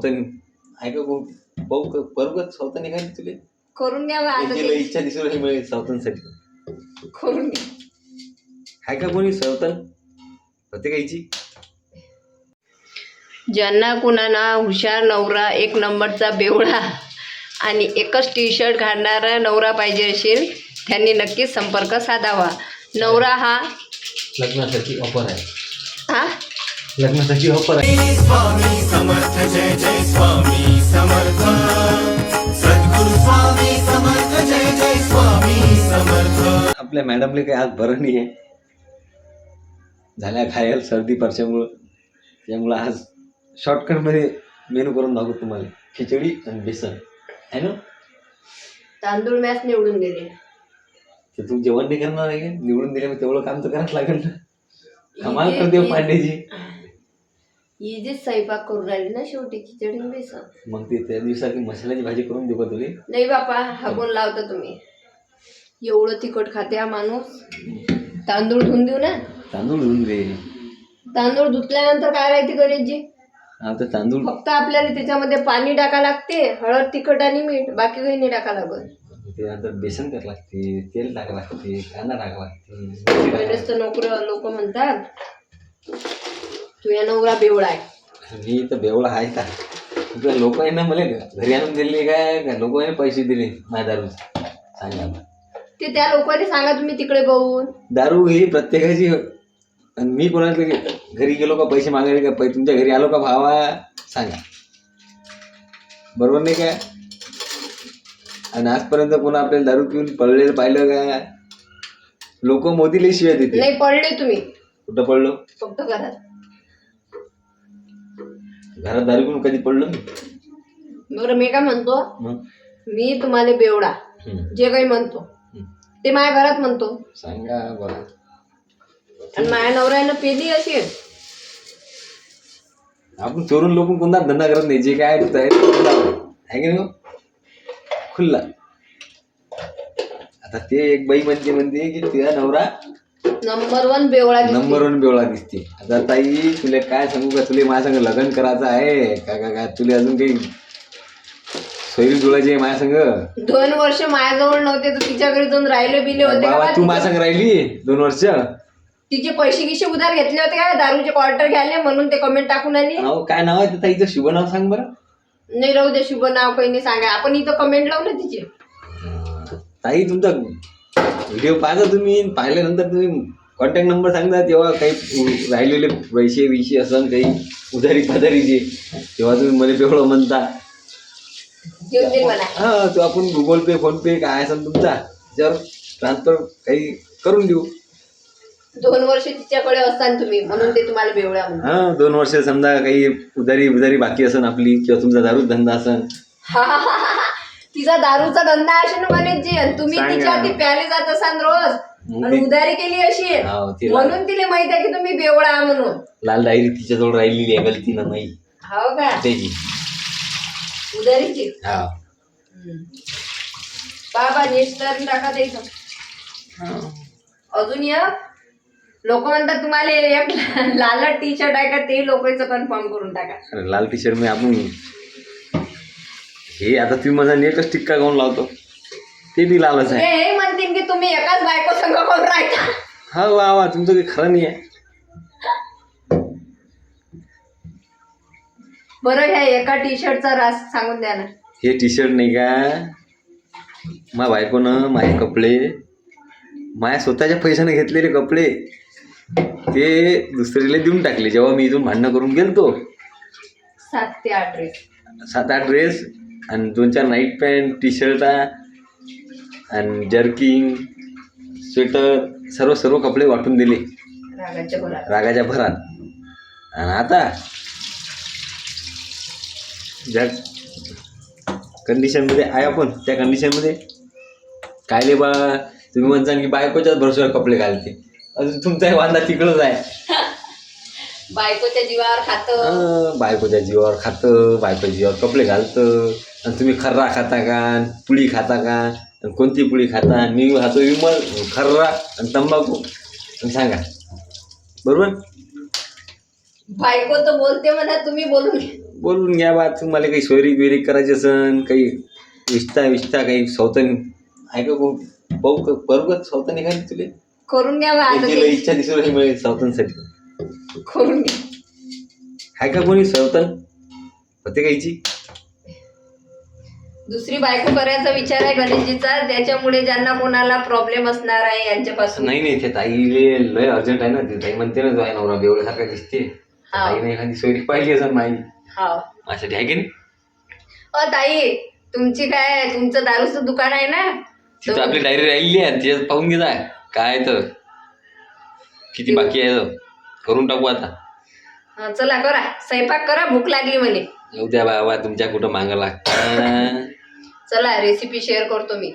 सौतन. ऐका भाऊ भाऊ क- करू का सौतन काय तुले? करून आता ते. इच्छा दिसून राहिली मिळेल करून घ्या. आहे का कोणी ज्यांना कुणाला हुशार नवरा एक नंबरचा बेवडा आणि एकच टी शर्ट घालणारा नवरा पाहिजे असेल त्यांनी नक्कीच संपर्क साधावा. नवरा हा लग्नासाठी ऑफर आहे. हा? लग्नासाठी ऑफर आहे. स्वामी समर्थ जय जय स्वामी समर्थ. सद्गुरु स्वामी समर्थ जय जय स्वामी समर्थ. आपल्या मॅडमले काही आज बरं नाही आहे झाल्या घायल सर्दी परच्यामुळं. त्यामुळं आज शॉर्टकटमध्ये मेनू करून दाखवतो तुम्हाला. खिचडी आणि बेसन. आहे ना? तांदूळ मॅच निवडून दिले. तर तू जेवण नाही करणार आहे निवडून दिले मग तेवढं काम तर करावंच लागेल ना. कमाल करते हो पांडेजी. इजीच स्वयंपाक करून राहिली ना शेवटी खिचडी आणि बेसन. मग ते त्या दिवसाची मसाल्याची भाजी करून देऊ का तुले नाही बापा हागून लावता तुम्ही. एवढं तिखट खाते हा माणूस. तांदूळ धुवून देऊ ना. तांदूळ धुवून दे. तांदूळ धुतल्यानंतर काय राहते गणेशजी आता तांदूळ फक्त आपल्याला त्याच्यामध्ये पाणी टाका लागते हळद तिखट आणि मीठ बाकी काही नाही टाका लागत. ते नंतर बेसन करावं लागते तेल टाकावं लागते कांदा टाकावं लागते. तर नोकर लोक म्हणतात. तुझ्या नवरा बेवळा आहे. मी तर बेवळा आहे का? तुझ्या लोक आहे ना मला घरी. आणून दिले काय? का लोक आहे पैसे दिले माझ्या दारू सांगा. ते त्या लोकांनी सांगा तुम्ही तिकडे बघून. दारू ही प्रत्येकाची आणि मी कोणाला घरी गेलो का पैसे मागायला का तुमच्या घरी आलो का भावा? सांगा बरोबर नाही काय आणि आजपर्यंत कोणा आपल्याला दारू पिऊन पडलेलं पाहिलं का? लोक मोदीला शिव्या देते नाही पडले तुम्ही. कुठं पडलो? फक्त घरात. घरात दारू पिऊन कधी पडलो मी? बरं मी काय म्हणतो? मग? मी तुम्हाला बेवडा. हम्म. जे काही म्हणतो. ते माझ्या घरात म्हणतो. सांगा बघा आणि माझ्या नवऱ्यानं पेली अशी. आपण चोरून लोकून कोणता धंदा करत नाही? जे काय खुल्ला आहे की नाही हो? खुल्ला. आता ते एक बाई म्हणते म्हणते की तुझा नवरा नंबर वन बेवळा दिसते. नंबर वन बेवळा दिसते. आता ताई तुला काय सांगू का? तुला माझ्या संग लग्न करायचं आहे. का का का? तुला अजून काही सोयरी जुळायची आहे माझ्या संग? दोन वर्ष माझ्याजवळ नव्हते तर तिच्या घरी जाऊन राहिले बिले होते का बाबा बा? तू माझ्या संग राहिली दोन वर्ष? तिचे पैसे गिशे उधार घेतले होते का? दारूचे क्वार्टर घ्यायले म्हणून ते कमेंट टाकून आली. काय नाव आहे त्या ताईचं? शुभ नाव सांग बरं. नाही राहू दे शुभ नाव काही नाही सांगा आपण इथं कमेंट लावू ना तिचे. ताई तुमचा व्हिडिओ पाहता तुम्ही पाहिल्यानंतर तुम्ही कॉन्टॅक्ट नंबर सांगता तेव्हा काही राहिलेले पैसे विषय असं काही उधारी पाधारीचे तेव्हा तुम्ही मला बेवळं म्हणता. हा तो आपण गुगल पे फोन पे काय असेल तुमचा त्याच्यावर ट्रान्सफर काही करून देऊ. दोन वर्ष तिच्याकडे असताना तुम्ही म्हणून ते तुम्हाला बेवळ्या हा दोन वर्ष समजा काही उधारी उधारी बाकी असेल आपली किंवा तुमचा दारू धंदा असेल तिचा दारूचा धंदा असेल ना गणेशजी आणि तुम्ही सांगा. तिच्या ती प्याले जात असाल रोज आणि ती- उधारी केली अशी. ती म्हणून तिला माहीत आहे की तुम्ही बेवळा आहे म्हणून. लाल डायरी तिच्याजवळ राहिलेली आहे गलतीनं नाही. हो का? त्याची. हा. बाबा नेक्स्ट टाका द्यायचं अजून एक लोक म्हणतात तुम्हाला एक लाल टी शर्ट आहे का? ते लोकांचं कन्फर्म करून टाका. अरे लाल टी शर्ट मी आपण हे आता तुम्ही माझा नेटच टिक्का गाऊन लावतो. ते बी लालच आहे. हे म्हणतील की तुम्ही एकाच बायको संघ करून राहता? हा वा वा तुमचं काही खरं नाही आहे बरं ह्या एका टी शर्टचा रास सांगून द्या ना. हे टी शर्ट नाही का? मा बायकोनं माझे कपडे माझ्या स्वतःच्या पैशाने घेतलेले कपडे ते दुसरीला देऊन टाकले. जेव्हा मी इथून भांडणं करून गेलतो. सात ते आठ ड्रेस सात आठ ड्रेस आणि दोन चार नाईट पॅन्ट टी शर्टा आणि जर्किंग स्वेटर सर्व सर्व कपडे वाटून दिले. रागाच्या भरात. रागाच्या भरात. आणि आता ज्या कंडिशनमध्ये आहे आपण त्या कंडिशनमध्ये कायले बा तुम्ही म्हणता की बायकोच्याच भरोश्यावर कपडे घालते. अजून तुमचाही वांदा तिकडंच आहे. बायकोच्या जीवावर खात. बायकोच्या जीवावर खातं बायकोच्या जीवावर कपडे घालतं. आणि तुम्ही खर्रा खाता का पुळी खाता का आणि कोणती पुळी खाता मी खातो विमल खर्रा आणि तंबाखू. आणि सांगा. बरोबर? बायको तर बोलते म्हणा तुम्ही बोलून घ्या. बोलून घ्या बा तुम्हाला काही सोयरी बिरी करायची असन काही विष्टा विष्टा काही सौतन. आहे का भाऊ भाऊ का- बरोबर सौतन एखादी तुले? करून घ्या बा आता ते. इच्छा दिसून राहिली मला सौतनसाठी. करून घ्या. आहे का कोणी सौतन? होते काहीची? दुसरी बायको करायचा विचार आहे गणेशजीचा? त्याच्यामुळे ज्यांना कोणाला प्रॉब्लेम असणार आहे यांच्यापासून? नाही नाही ते ताईले लय अर्जंट आहे ना. ते ताई म्हणते ना जो आहे नवरा बेवड्यासारखा दिसते. हा. ताईने एखादी सोयरी पाहिजे असं माई. हा. माझ्यासाठी आहे की नाही? अ ताई तुमची काय तुमचं दारूचं दुकान आहे ना? तिथं आपली डायरी राहिली आहे त्याच्यात पाहून घे जाय काय तर. किती बाकी आहे तर. करून टाकू आता. हा, चला करा. स्वयंपाक करा भूक लागली म्हणे. येऊ द्या बाबा तुमच्या कुठं मागं लागतं? चला रेसिपी शेअर करतो मी.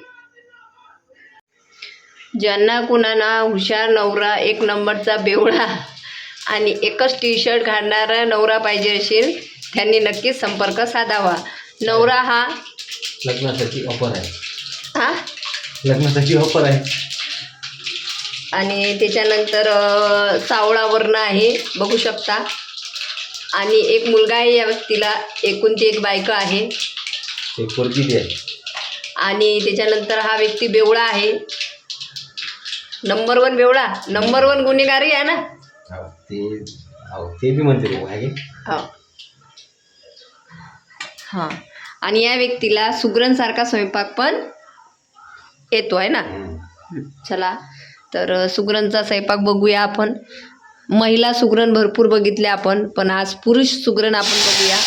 ज्यांना कुणाला हुशार नवरा एक नंबरचा बेवडा आणि एकच टी शर्ट घालणारा नवरा पाहिजे असेल त्यांनी नक्कीच संपर्क साधावा. नवरा हा लग्नासाठी ऑफर आहे. हा? लग्नासाठी ऑफर आहे. आणि त्याच्यानंतर अ, सावळावरनं आहे बघू शकता. आणि एक मुलगा आहे या व्यक्तीला एकुणची एक बायको आहे. पोरगी दे आणि त्याच्यानंतर हा व्यक्ती बेवडा आहे. नंबर वन बेवडा नंबर वन गुन्हेगारी आहे ना? ते हो ते बी म्हणते रे आहे? हो. हां. आणि या व्यक्तीला सुगरणसारखा स्वयंपाक पण येतो आहे ना? हम्म. चला तर सुगरणचा स्वयंपाक बघूया आपण. महिला सुगरण भरपूर बघितले आपण पण आज पुरुष सुगरण आपण बघूया.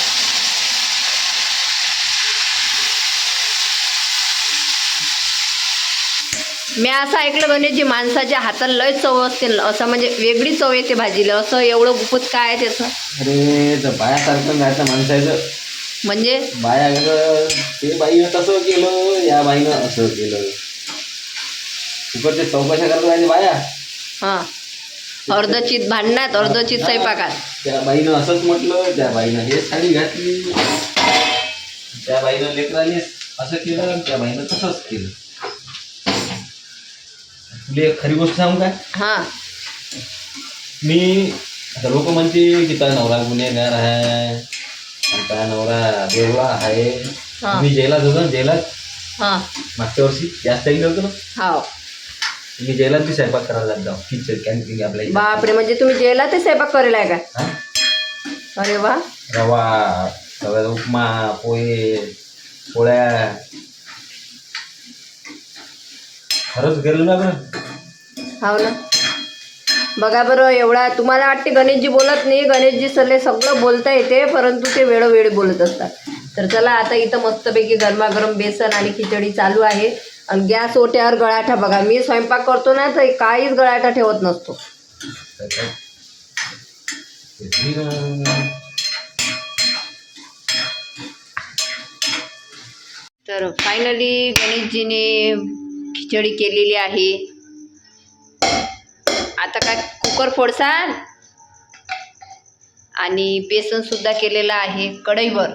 मी असं ऐकलं म्हणजे जी माणसाच्या हाताला लय चव असते न, असं म्हणजे वेगळी चव येते भाजीला. असं एवढं गुपत काय आहे त्याचं? अरे तर बायासारखं जायचं माणसाचं. म्हणजे? बाया ते बाईनं तसं केलं या बाईनं असं केलं. फुकटचे चौकशा करत राहिले बाया. हां. अर्धचित भांडणात अर्धचित स्वयंपाकात. त्या बाईनं असंच म्हटलं त्या बाईनं हेच साडी घातली. त्या बाईनं लेकराने असं केलं त्या बाईनं तसंच केलं. तुला एक खरी गोष्ट सांगू काय हां. मी आता लोक म्हणते की त्या नवरा गुन्हेगार आहे त्या नवरा बेवडा आहे. हा. मी जेलात होतो ना जेलात. हां. मागच्या वर्षी जास्त टाईम होतो ना? हाव मी जेलात बी स्वयंपाक करायला जात जाऊ. किचन कॅन्टीन आपल्या इथं. बापरे म्हणजे तुम्ही जेला ते स्वयंपाक करेल आहे का? हा? अरे वा. रवा रव्याचा उपमा पोहे पोळ्या. खरंच गेलो ना बरं हो ना? बघा बरं एवढा तुम्हाला वाटते गणेशजी बोलत नाही गणेशजी सल्ले सगळं बोलता येते परंतु ते वेळोवेळी बोलत असतात. तर चला आता इथं मस्तपैकी गरमागरम बेसन आणि खिचडी चालू आहे. आणि गॅस ओट्यावर गळाठा बघा. मी स्वयंपाक करतो ना तर काहीच गळाठा ठेवत नसतो. तर फायनली गणेशजीने खिचडी केलेली आहे. आता काय कुकर फोडसाल आणि बेसन सुद्धा केलेलं आहे कढईवर.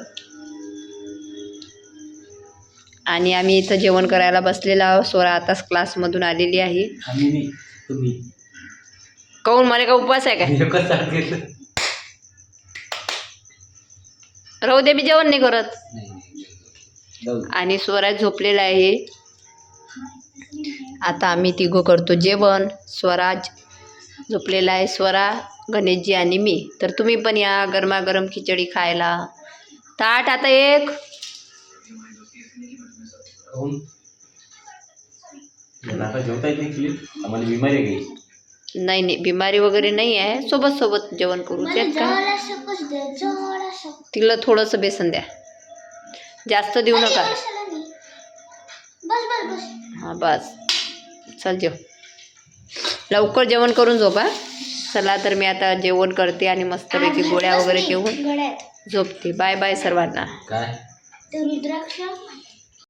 आणि आम्ही इथं जेवण करायला बसलेलो आहोत. स्वरा आताच क्लासमधून आलेली आहे. काऊन? मला का उपवास आहे काय? राहू दे मी जेवण नाही करत. आणि स्वराज झोपलेला आहे. आता आम्ही तिघं करतो जेवण. स्वराज झोपलेला आहे स्वरा गणेशजी आणि मी. तर तुम्ही पण या गरमागरम खिचडी खायला. ताट आता एक. नाही नाही नाही बिमारी वगैरे नाही आहे. सोबत सोबत जेवण करू त्यात काय तिला थोडंसं बेसन द्या. जास्त देऊ नका. हां बस. चल जेव. लवकर जेवण करून झोपा. चला तर मी आता जेवण करते आणि मस्तपैकी गोळ्या वगैरे जेवून झोपते. बाय बाय सर्वांना. काय? ते रुद्राक्ष